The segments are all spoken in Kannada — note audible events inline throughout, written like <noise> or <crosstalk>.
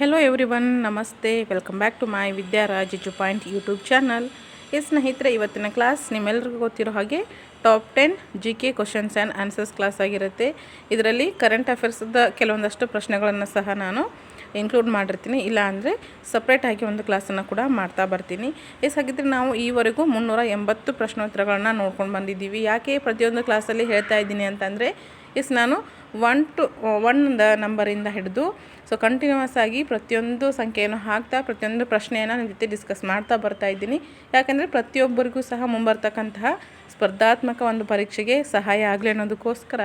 ಹೆಲೋ ಎವ್ರಿ ಒನ್ ನಮಸ್ತೆ welcome back to my Vidyaraj ಜು ಪಾಯಿಂಟ್ ಯೂಟ್ಯೂಬ್ ಚಾನಲ್ ಈ ಸ್ನೇಹಿತರೆ, ಇವತ್ತಿನ ಕ್ಲಾಸ್ ನಿಮ್ಮೆಲ್ಲರಿಗೂ ಗೊತ್ತಿರೋ ಹಾಗೆ top ten G K questions and answers class ಆಗಿರುತ್ತೆ. ಇದರಲ್ಲಿ ಕರೆಂಟ್ ಅಫೇರ್ಸ್ದ ಕೆಲವೊಂದಷ್ಟು ಪ್ರಶ್ನೆಗಳನ್ನು ಸಹ ನಾನು ಇನ್ಕ್ಲೂಡ್ ಮಾಡಿರ್ತೀನಿ. ಇಲ್ಲ ಅಂದರೆ ಸಪ್ರೇಟಾಗಿ ಒಂದು ಕ್ಲಾಸನ್ನು ಕೂಡ ಮಾಡ್ತಾ ಬರ್ತೀನಿ. ಎಸ್ ಹಾಗಿದ್ರೆ ನಾವು ಈವರೆಗೂ ಮುನ್ನೂರ ಎಂಬತ್ತು ಪ್ರಶ್ನೋತ್ತರಗಳನ್ನ ನೋಡ್ಕೊಂಡು ಬಂದಿದ್ದೀವಿ. ಯಾಕೆ ಪ್ರತಿಯೊಂದು ಕ್ಲಾಸಲ್ಲಿ ಹೇಳ್ತಾ ಇದ್ದೀನಿ ಅಂತಂದರೆ ಎಸ್ ನಾನು ಒನ್ ಟು, ಒನ್ ನಂಬರಿಂದ ಹಿಡಿದು ಸೊ ಕಂಟಿನ್ಯೂಸ್ ಆಗಿ ಪ್ರತಿಯೊಂದು ಸಂಖ್ಯೆಯನ್ನು ಹಾಕ್ತಾ, ಪ್ರತಿಯೊಂದು ಪ್ರಶ್ನೆಯನ್ನು ನಿಮ್ಮ ಜೊತೆ ಡಿಸ್ಕಸ್ ಮಾಡ್ತಾ ಬರ್ತಾ ಇದ್ದೀನಿ. ಯಾಕೆಂದರೆ ಪ್ರತಿಯೊಬ್ಬರಿಗೂ ಸಹ ಮುಂಬರ್ತಕ್ಕಂತಹ ಸ್ಪರ್ಧಾತ್ಮಕ ಒಂದು ಪರೀಕ್ಷೆಗೆ ಸಹಾಯ ಆಗಲಿ ಅನ್ನೋದಕ್ಕೋಸ್ಕರ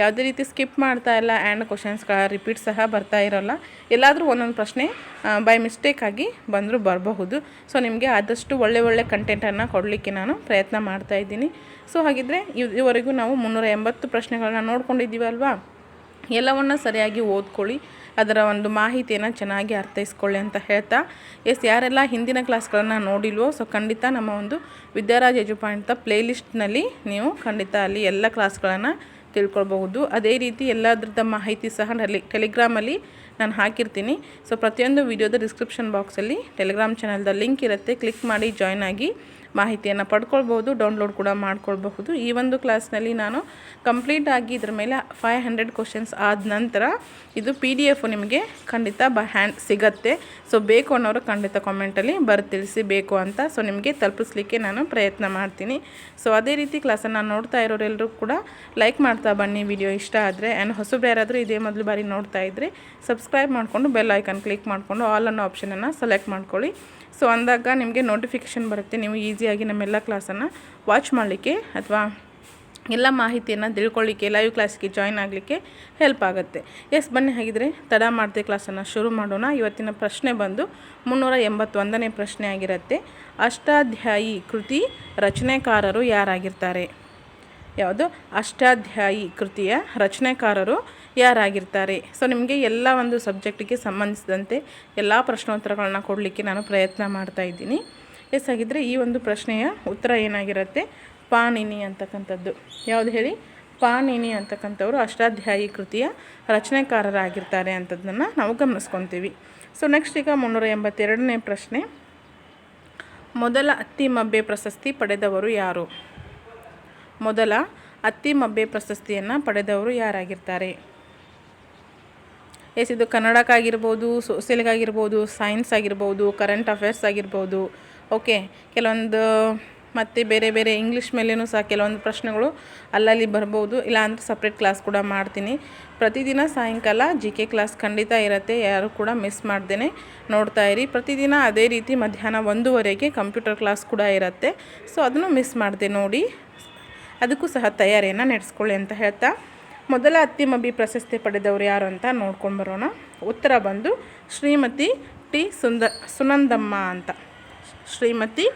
ಯಾವುದೇ ರೀತಿ ಸ್ಕಿಪ್ ಮಾಡ್ತಾ ಇಲ್ಲ ಆ್ಯಂಡ್ ಕ್ವಶನ್ಸ್ಗಳ ರಿಪೀಟ್ ಸಹ ಬರ್ತಾ ಇರೋಲ್ಲ. ಎಲ್ಲಾದರೂ ಒಂದೊಂದು ಪ್ರಶ್ನೆ ಬೈ ಮಿಸ್ಟೇಕ್ ಆಗಿ ಬಂದರೂ ಬರಬಹುದು. ಸೊ ನಿಮಗೆ ಆದಷ್ಟು ಒಳ್ಳೆ ಒಳ್ಳೆ ಕಂಟೆಂಟನ್ನು ಕೊಡಲಿಕ್ಕೆ ನಾನು ಪ್ರಯತ್ನ ಮಾಡ್ತಾ ಇದ್ದೀನಿ. ಸೊ ಹಾಗಿದ್ದರೆ ಇದುವರೆಗೂ ನಾವು ಮುನ್ನೂರ ಎಂಬತ್ತು ಪ್ರಶ್ನೆಗಳನ್ನ ನೋಡ್ಕೊಂಡಿದ್ದೀವಲ್ವಾ ಎಲ್ಲವನ್ನು ಸರಿಯಾಗಿ ಓದ್ಕೊಳ್ಳಿ. ಅದರ ಒಂದು ಮಾಹಿತಿಯನ್ನು ಚೆನ್ನಾಗಿ ಅರ್ಥೈಸ್ಕೊಳ್ಳಿ ಅಂತ ಹೇಳ್ತಾ. ಎಸ್ ಯಾರೆಲ್ಲ ಹಿಂದಿನ ಕ್ಲಾಸ್ಗಳನ್ನು ನೋಡಿಲ್ವೋ ಸೊ ಖಂಡಿತ ನಮ್ಮ ಒಂದು ವಿದ್ಯಾರಾಜ್ ಎಜು ಪಾಯಿಂಟ್ ಪ್ಲೇಲಿಸ್ಟ್ನಲ್ಲಿ ನೀವು ಖಂಡಿತ ಅಲ್ಲಿ ಎಲ್ಲ ಕ್ಲಾಸ್ಗಳನ್ನು ತಿಳ್ಕೊಳ್ಬಹುದು. ಅದೇ ರೀತಿ ಎಲ್ಲದ್ರದ ಮಾಹಿತಿ ಸಹ ಟೆಲಿ ಟೆಲಿಗ್ರಾಮಲ್ಲಿ ನಾನು ಹಾಕಿರ್ತೀನಿ. ಸೊ ಪ್ರತಿಯೊಂದು ವಿಡಿಯೋದ ಡಿಸ್ಕ್ರಿಪ್ಷನ್ ಬಾಕ್ಸಲ್ಲಿ ಟೆಲಿಗ್ರಾಮ್ ಚಾನಲ್ದ ಲಿಂಕ್ ಇರುತ್ತೆ. ಕ್ಲಿಕ್ ಮಾಡಿ ಜಾಯ್ನ್ ಆಗಿ. ಮಾಹಿತಿಯನ್ನು ಪಡ್ಕೊಳ್ಬೋದು ಡೌನ್ಲೋಡ್ ಕೂಡ ಮಾಡ್ಕೊಳ್ಬಹುದು. ಈ ಒಂದು ಕ್ಲಾಸ್ನಲ್ಲಿ ನಾನು ಕಂಪ್ಲೀಟ್ ಆಗಿ ಇದ್ರ ಮೇಲೆ ಫೈವ್ ಹಂಡ್ರೆಡ್ ಕ್ವಶನ್ಸ್ ಆದ ನಂತರ ಇದು ಪಿ ಡಿ ಎಫ್ ನಿಮಗೆ ಖಂಡಿತ ಬ ಹ್ಯಾಂಡ್ ಸಿಗತ್ತೆ. ಸೊ ಬೇಕು ಅನ್ನೋರು ಖಂಡಿತ ಕಾಮೆಂಟಲ್ಲಿ ತಿಳಿಸಿ ಬೇಕು ಅಂತ. ಸೊ ನಿಮಗೆ ತಲುಪಿಸ್ಲಿಕ್ಕೆ ನಾನು ಪ್ರಯತ್ನ ಮಾಡ್ತೀನಿ. ಸೊ ಅದೇ ರೀತಿ ಕ್ಲಾಸನ್ನು ನೋಡ್ತಾ ಇರೋರೆಲ್ಲರೂ ಕೂಡ ಲೈಕ್ ಮಾಡ್ತಾ ಬನ್ನಿ ವಿಡಿಯೋ ಇಷ್ಟ ಆದರೆ. ಆ್ಯಂಡ್ ಹೊಸಬ್ರು ಯಾರಾದರೂ ಇದೇ ಮೊದಲು ಬಾರಿ ನೋಡ್ತಾ ಇದ್ದರೆ ಸಬ್ಸ್ಕ್ರೈಬ್ ಮಾಡಿಕೊಂಡು ಬೆಲ್ ಐಕನ್ ಕ್ಲಿಕ್ ಮಾಡಿಕೊಂಡು ಆಲ್ ಅನ್ನೋ ಆಪ್ಷನನ್ನು ಸೆಲೆಕ್ಟ್ ಮಾಡ್ಕೊಳ್ಳಿ. ಸೊ ಅಂದಾಗ ನಿಮಗೆ ನೋಟಿಫಿಕೇಷನ್ ಬರುತ್ತೆ. ನೀವು ಈಸಿಯಾಗಿ ನಮ್ಮೆಲ್ಲ ಕ್ಲಾಸನ್ನು ವಾಚ್ ಮಾಡಲಿಕ್ಕೆ ಅಥವಾ ಎಲ್ಲ ಮಾಹಿತಿಯನ್ನು ತಿಳ್ಕೊಳ್ಳಿಕ್ಕೆ ಲೈವ್ ಕ್ಲಾಸ್ಗೆ ಜಾಯ್ನ್ ಆಗಲಿಕ್ಕೆ ಹೆಲ್ಪ್ ಆಗುತ್ತೆ. ಎಸ್ ಬನ್ನಿ ಹಾಗಿದ್ರೆ ತಡ ಮಾಡಿದೆ ಕ್ಲಾಸನ್ನು ಶುರು ಮಾಡೋಣ. ಇವತ್ತಿನ ಪ್ರಶ್ನೆ ಬಂದು ಮುನ್ನೂರ ಎಂಬತ್ತೊಂದನೇ ಪ್ರಶ್ನೆ ಆಗಿರುತ್ತೆ. ಅಷ್ಟಾಧ್ಯಾಯಿ ಕೃತಿ ರಚನೆಕಾರರು ಯಾರಾಗಿರ್ತಾರೆ? ಯಾವುದು? ಅಷ್ಟಾಧ್ಯಾಯಿ ಕೃತಿಯ ರಚನೆಕಾರರು ಯಾರಾಗಿರ್ತಾರೆ? ಸೊ ನಿಮಗೆ ಎಲ್ಲ ಒಂದು ಸಬ್ಜೆಕ್ಟಿಗೆ ಸಂಬಂಧಿಸಿದಂತೆ ಎಲ್ಲ ಪ್ರಶ್ನೋತ್ತರಗಳನ್ನ ಕೊಡಲಿಕ್ಕೆ ನಾನು ಪ್ರಯತ್ನ ಮಾಡ್ತಾ ಇದ್ದೀನಿ. ಎಸ್ ಆಗಿದ್ದರೆ ಈ ಒಂದು ಪ್ರಶ್ನೆಯ ಉತ್ತರ ಏನಾಗಿರುತ್ತೆ? ಪಾಣಿನಿ ಅಂತಕ್ಕಂಥದ್ದು. ಯಾವುದು ಹೇಳಿ? ಪಾಣಿನಿ ಅಂತಕ್ಕಂಥವ್ರು ಅಷ್ಟಾಧ್ಯಾಯಿ ಕೃತಿಯ ರಚನೆಕಾರರಾಗಿರ್ತಾರೆ ಅಂಥದ್ದನ್ನು ನಾವು ಗಮನಿಸ್ಕೊತೀವಿ. ಸೊ ನೆಕ್ಸ್ಟ್ ಈಗ ಮುನ್ನೂರ ಎಂಬತ್ತೆರಡನೇ ಪ್ರಶ್ನೆ. ಮೊದಲ ಅತ್ತಿ ಮಬ್ಬೆ ಪ್ರಶಸ್ತಿ ಪಡೆದವರು ಯಾರು? ಮೊದಲ ಅತ್ತಿ ಮಬ್ಬೆ ಪ್ರಶಸ್ತಿಯನ್ನು ಪಡೆದವರು ಯಾರಾಗಿರ್ತಾರೆ? ಎಸ್, ಇದು ಕನ್ನಡಕ್ಕಾಗಿರ್ಬೋದು, ಸೋಷಿಯಲ್ಗಾಗಿರ್ಬೋದು ಸೈನ್ಸ್ ಆಗಿರ್ಬೋದು ಕರೆಂಟ್ ಅಫೇರ್ಸ್ ಆಗಿರ್ಬೋದು ಓಕೆ, ಕೆಲವೊಂದು ಮತ್ತು ಬೇರೆ ಬೇರೆ ಇಂಗ್ಲೀಷ್ ಮೇಲೇ ಸಹ ಕೆಲವೊಂದು ಪ್ರಶ್ನೆಗಳು ಅಲ್ಲಲ್ಲಿ ಬರ್ಬೋದು. ಇಲ್ಲಾಂದ್ರೆ ಸಪ್ರೇಟ್ ಕ್ಲಾಸ್ ಕೂಡ ಮಾಡ್ತೀನಿ. ಪ್ರತಿದಿನ ಸಾಯಂಕಾಲ ಜಿ ಕೆ ಕ್ಲಾಸ್ ಖಂಡಿತ ಇರುತ್ತೆ. ಯಾರು ಕೂಡ ಮಿಸ್ ಮಾಡ್ದೇ ನೋಡ್ತಾ ಇರಿ. ಪ್ರತಿದಿನ ಅದೇ ರೀತಿ ಮಧ್ಯಾಹ್ನ ಒಂದೂವರೆಗೆ ಕಂಪ್ಯೂಟರ್ ಕ್ಲಾಸ್ ಕೂಡ ಇರುತ್ತೆ. ಸೊ ಅದನ್ನು ಮಿಸ್ ಮಾಡಿದೆ ನೋಡಿ. ಅದಕ್ಕೂ ಸಹ ತಯಾರಿಯನ್ನು ನಡೆಸ್ಕೊಳ್ಳಿ ಅಂತ ಹೇಳ್ತಾ. ಮೊದಲ ಅತ್ತಿಮಬ್ಬಿ ಪ್ರಶಸ್ತಿ ಪಡೆದವರು ಯಾರು ಅಂತ ನೋಡ್ಕೊಂಡು ಬರೋಣ. ಉತ್ತರ ಬಂದು ಶ್ರೀಮತಿ ಟಿ ಸುಂದ, ಸುನಂದಮ್ಮ ಅಂತ. ಶ್ರೀಮತಿ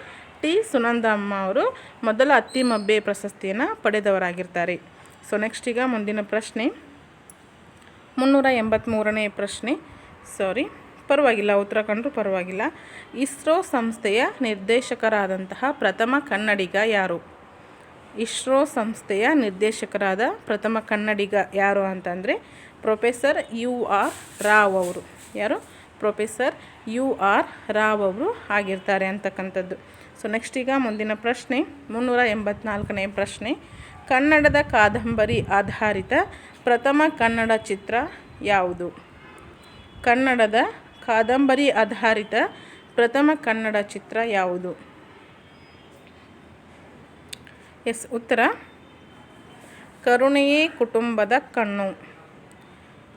ಟಿ ಸುನಂದಮ್ಮ ಅವರು ಮೊದಲ ಅತ್ತಿಮಬ್ಬೆ ಪ್ರಶಸ್ತಿಯನ್ನು ಪಡೆದವರಾಗಿರ್ತಾರೆ. ಸೊ ನೆಕ್ಸ್ಟ್ ಈಗ ಮುಂದಿನ ಪ್ರಶ್ನೆ. ಮುನ್ನೂರ ಎಂಬತ್ತ್ಮೂರನೇ ಪ್ರಶ್ನೆ. ಸಾರಿ ಪರವಾಗಿಲ್ಲ, ಉತ್ತರ ಕಂಡ್ರೂ ಪರವಾಗಿಲ್ಲ. ಇಸ್ರೋ ಸಂಸ್ಥೆಯ ನಿರ್ದೇಶಕರಾದಂತಹ ಪ್ರಥಮ ಕನ್ನಡಿಗ ಯಾರು? ಇಸ್ರೋ ಸಂಸ್ಥೆಯ ನಿರ್ದೇಶಕರಾದ ಪ್ರಥಮ ಕನ್ನಡಿಗ ಯಾರು ಅಂತಂದರೆ ಪ್ರೊಫೆಸರ್ ಯು ಆರ್ ರಾವ್ ಅವರು. ಯಾರು? ಪ್ರೊಫೆಸರ್ ಯು ಆರ್ ರಾವ್ ಅವರು ಆಗಿರ್ತಾರೆ ಅಂತಕ್ಕಂಥದ್ದು. ಸೊ ನೆಕ್ಸ್ಟ್ ಈಗ ಮುಂದಿನ ಪ್ರಶ್ನೆ, ಮುನ್ನೂರ ಎಂಬತ್ನಾಲ್ಕನೇ ಪ್ರಶ್ನೆ. ಕನ್ನಡದ ಕಾದಂಬರಿ ಆಧಾರಿತ ಪ್ರಥಮ ಕನ್ನಡ ಚಿತ್ರ ಯಾವುದು? ಕನ್ನಡದ ಕಾದಂಬರಿ ಆಧಾರಿತ ಪ್ರಥಮ ಕನ್ನಡ ಚಿತ್ರ ಯಾವುದು? ಎಸ್, ಉತ್ತರ. ಕರುಣೆಯೇ ಕುಟುಂಬದ ಕಣ್ಣು.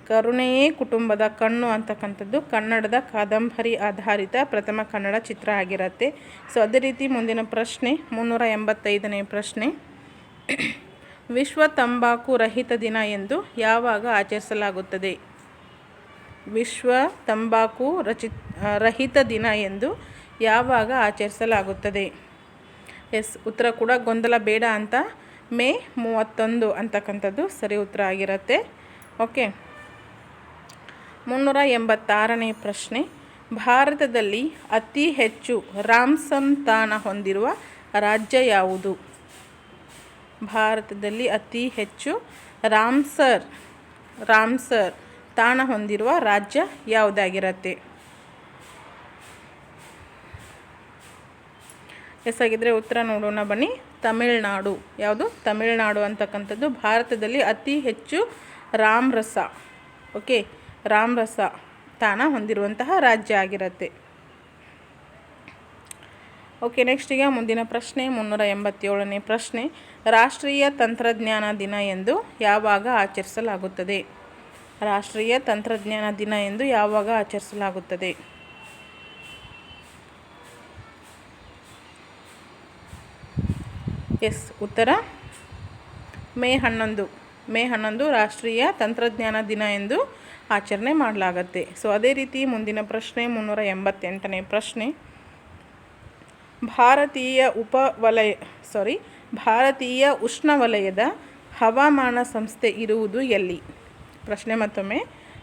ಕರುಣೆಯೇ ಕುಟುಂಬದ ಕಣ್ಣು ಅಂತಕ್ಕಂಥದ್ದು ಕನ್ನಡದ ಕಾದಂಬರಿ ಆಧಾರಿತ ಪ್ರಥಮ ಕನ್ನಡ ಚಿತ್ರ ಆಗಿರುತ್ತೆ. ಸೊ ಅದೇ ರೀತಿ ಮುಂದಿನ ಪ್ರಶ್ನೆ, ಮುನ್ನೂರ ಎಂಬತ್ತೈದನೇ ಪ್ರಶ್ನೆ. ವಿಶ್ವ ತಂಬಾಕು ರಹಿತ ದಿನ ಎಂದು ಯಾವಾಗ ಆಚರಿಸಲಾಗುತ್ತದೆ? ವಿಶ್ವ ತಂಬಾಕು ರಚಿ, ರಹಿತ ದಿನ ಎಂದು ಯಾವಾಗ ಆಚರಿಸಲಾಗುತ್ತದೆ? ಎಸ್, ಉತ್ತರ ಕೂಡ ಗೊಂದಲ ಬೇಡ ಅಂತ. ಮೇ ಮೂವತ್ತೊಂದು ಅಂತಕ್ಕಂಥದ್ದು ಸರಿ ಉತ್ತರ ಆಗಿರುತ್ತೆ. ಓಕೆ. ಮುನ್ನೂರ ಎಂಬತ್ತಾರನೇ ಪ್ರಶ್ನೆ. ಭಾರತದಲ್ಲಿ ಅತಿ ಹೆಚ್ಚು ರಾಮ್ಸನ್ ತಾಣ ಹೊಂದಿರುವ ರಾಜ್ಯ ಯಾವುದು? ಭಾರತದಲ್ಲಿ ಅತಿ ಹೆಚ್ಚು ರಾಮ್ಸರ್ ರಾಮ್ಸರ್ ತಾಣ ಹೊಂದಿರುವ ರಾಜ್ಯ ಯಾವುದಾಗಿರತ್ತೆ? ಎಸ್ ಆಗಿದ್ರೆ ಉತ್ತರ ನೋಡೋಣ ಬನ್ನಿ. ತಮಿಳ್ನಾಡು. ಯಾವುದು? ತಮಿಳ್ನಾಡು ಅಂತಕ್ಕಂಥದ್ದು ಭಾರತದಲ್ಲಿ ಅತಿ ಹೆಚ್ಚು ರಾಮ್ರಸ. ಓಕೆ. ರಾಮರಸ ತಾಣ ಹೊಂದಿರುವಂತಹ ರಾಜ್ಯ ಆಗಿರುತ್ತೆ. ಓಕೆ ನೆಕ್ಸ್ಟ್ ಈಗ ಮುಂದಿನ ಪ್ರಶ್ನೆ, ಮುನ್ನೂರ ಎಂಬತ್ತೇಳನೇ ಪ್ರಶ್ನೆ. ರಾಷ್ಟ್ರೀಯ ತಂತ್ರಜ್ಞಾನ ದಿನ ಎಂದು ಯಾವಾಗ ಆಚರಿಸಲಾಗುತ್ತದೆ? ರಾಷ್ಟ್ರೀಯ ತಂತ್ರಜ್ಞಾನ ದಿನ ಎಂದು ಯಾವಾಗ ಆಚರಿಸಲಾಗುತ್ತದೆ? ಎಸ್, ಉತ್ತರ. ಮೇ ಹನ್ನೊಂದು. ಮೇ ಹನ್ನೊಂದು ರಾಷ್ಟ್ರೀಯ ತಂತ್ರಜ್ಞಾನ ದಿನ ಎಂದು ಆಚರಣೆ ಮಾಡಲಾಗತ್ತೆ. ಸೊ ಅದೇ ರೀತಿ ಮುಂದಿನ ಪ್ರಶ್ನೆ ಮುನ್ನೂರ ಎಂಬತ್ತೆಂಟನೇ ಪ್ರಶ್ನೆ. ಭಾರತೀಯ ಉಪವಲಯ ಸಾರಿ ಭಾರತೀಯ ಉಷ್ಣವಲಯದ ಹವಾಮಾನ ಸಂಸ್ಥೆ ಇರುವುದು ಎಲ್ಲಿ? ಪ್ರಶ್ನೆ ಮತ್ತೊಮ್ಮೆ.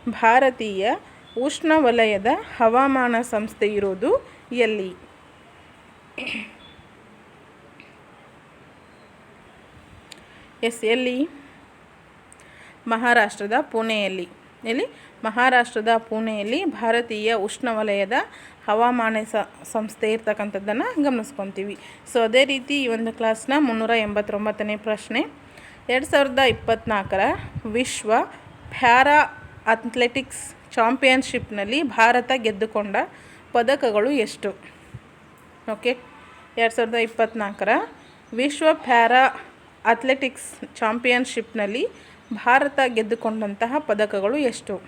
ಭಾರತೀಯ ಉಷ್ಣವಲಯದ ಹವಾಮಾನ ಸಂಸ್ಥೆ ಇರೋದು ಎಲ್ಲಿ? ಎಸ್, ಎಲ್ಲಿ? ಮಹಾರಾಷ್ಟ್ರದ ಪುಣೆಯಲ್ಲಿ. ಎಲ್ಲಿ ಮಹಾರಾಷ್ಟ್ರದ ಪುಣೆಯಲ್ಲಿ ಭಾರತೀಯ ಉಷ್ಣವಲಯದ ಹವಾಮಾನ ಸಂಸ್ಥೆ ಇರ್ತಕ್ಕಂಥದ್ದನ್ನು ಗಮನಿಸ್ಕೊತೀವಿ. ಸೊ ಅದೇ ರೀತಿ ಈ ಒಂದು ಕ್ಲಾಸ್ನ ಮುನ್ನೂರ ಎಂಬತ್ತೊಂಬತ್ತನೇ ಪ್ರಶ್ನೆ. ಎರಡು ಸಾವಿರದ ಇಪ್ಪತ್ತ್ನಾಲ್ಕರ ವಿಶ್ವ ಪ್ಯಾರಾ ಅಥ್ಲೆಟಿಕ್ಸ್ ಚಾಂಪಿಯನ್ಶಿಪ್ನಲ್ಲಿ ಭಾರತ ಗೆದ್ದುಕೊಂಡ ಪದಕಗಳು ಎಷ್ಟು? ಓಕೆ ಎರಡು ಸಾವಿರದ ಇಪ್ಪತ್ತ್ನಾಲ್ಕರ ವಿಶ್ವ ಪ್ಯಾರಾ ಅಥ್ಲೆಟಿಕ್ಸ್ ಚಾಂಪಿಯನ್ಶಿಪ್ನಲ್ಲಿ ಭಾರತ ಗೆದ್ದುಕೊಂಡಂತಹ ಪದಕಗಳು ಎಷ್ಟು?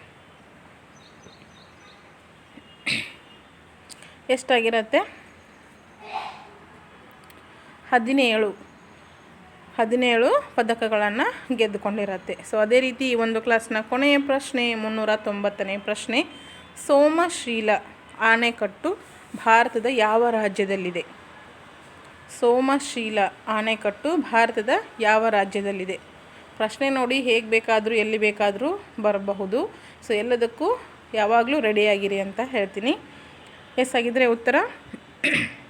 ಎಷ್ಟಾಗಿರತ್ತೆ? ಹದಿನೇಳು. ಹದಿನೇಳು ಪದಕಗಳನ್ನು ಗೆದ್ದುಕೊಂಡಿರತ್ತೆ. ಸೊ ಅದೇ ರೀತಿ ಈ ಒಂದು ಕ್ಲಾಸ್ನ ಕೊನೆಯ ಪ್ರಶ್ನೆ ಮುನ್ನೂರ ತೊಂಬತ್ತನೇ ಪ್ರಶ್ನೆ. ಸೋಮಶೀಲ ಆಣೆಕಟ್ಟು ಭಾರತದ ಯಾವ ರಾಜ್ಯದಲ್ಲಿದೆ? ಸೋಮಶೀಲ ಆಣೆಕಟ್ಟು ಭಾರತದ ಯಾವ ರಾಜ್ಯದಲ್ಲಿದೆ? ಪ್ರಶ್ನೆ ನೋಡಿ ಹೇಗೆ ಬೇಕಾದರೂ, ಎಲ್ಲಿ ಬೇಕಾದರೂ ಬರಬಹುದು. ಸೊ ಎಲ್ಲದಕ್ಕೂ ಯಾವಾಗಲೂ ರೆಡಿಯಾಗಿರಿ ಅಂತ ಹೇಳ್ತೀನಿ. ಎಸ್ ಆಗಿದ್ದರೆ ಉತ್ತರ. <coughs>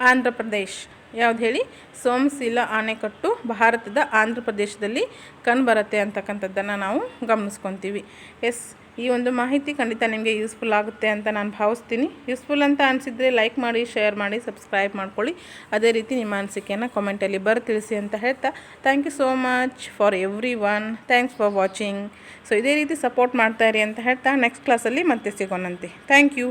ಆಂಧ್ರ ಪ್ರದೇಶ್. ಯಾವ್ದು ಹೇಳಿ? ಸೋಮಶೀಲ ಆಣೆಕಟ್ಟು ಭಾರತದ ಆಂಧ್ರ ಪ್ರದೇಶದಲ್ಲಿ ಕಂಡುಬರುತ್ತೆ ಅಂತಕ್ಕಂಥದ್ದನ್ನು ನಾವು ಗಮನಿಸ್ಕೊತೀವಿ. ಎಸ್, ಈ ಒಂದು ಮಾಹಿತಿ ಖಂಡಿತ ನಿಮಗೆ ಯೂಸ್ಫುಲ್ ಆಗುತ್ತೆ ಅಂತ ನಾನು ಭಾವಿಸ್ತೀನಿ. ಯೂಸ್ಫುಲ್ ಅಂತ ಅನಿಸಿದರೆ ಲೈಕ್ ಮಾಡಿ ಶೇರ್ ಮಾಡಿ ಸಬ್ಸ್ಕ್ರೈಬ್ ಮಾಡ್ಕೊಳ್ಳಿ. ಅದೇ ರೀತಿ ನಿಮ್ಮ ಅನಿಸಿಕೆಯನ್ನು ಕಾಮೆಂಟಲ್ಲಿ ಬರ ತಿಳಿಸಿ ಅಂತ ಹೇಳ್ತಾ thank you so much for everyone thanks for watching so ಇದೇ ರೀತಿ ಸಪೋರ್ಟ್ ಮಾಡ್ತಾಯಿರಿ ಅಂತ ಹೇಳ್ತಾ ನೆಕ್ಸ್ಟ್ ಕ್ಲಾಸಲ್ಲಿ ಮತ್ತೆ ಸಿಗೋಣಂತೆ. Thank you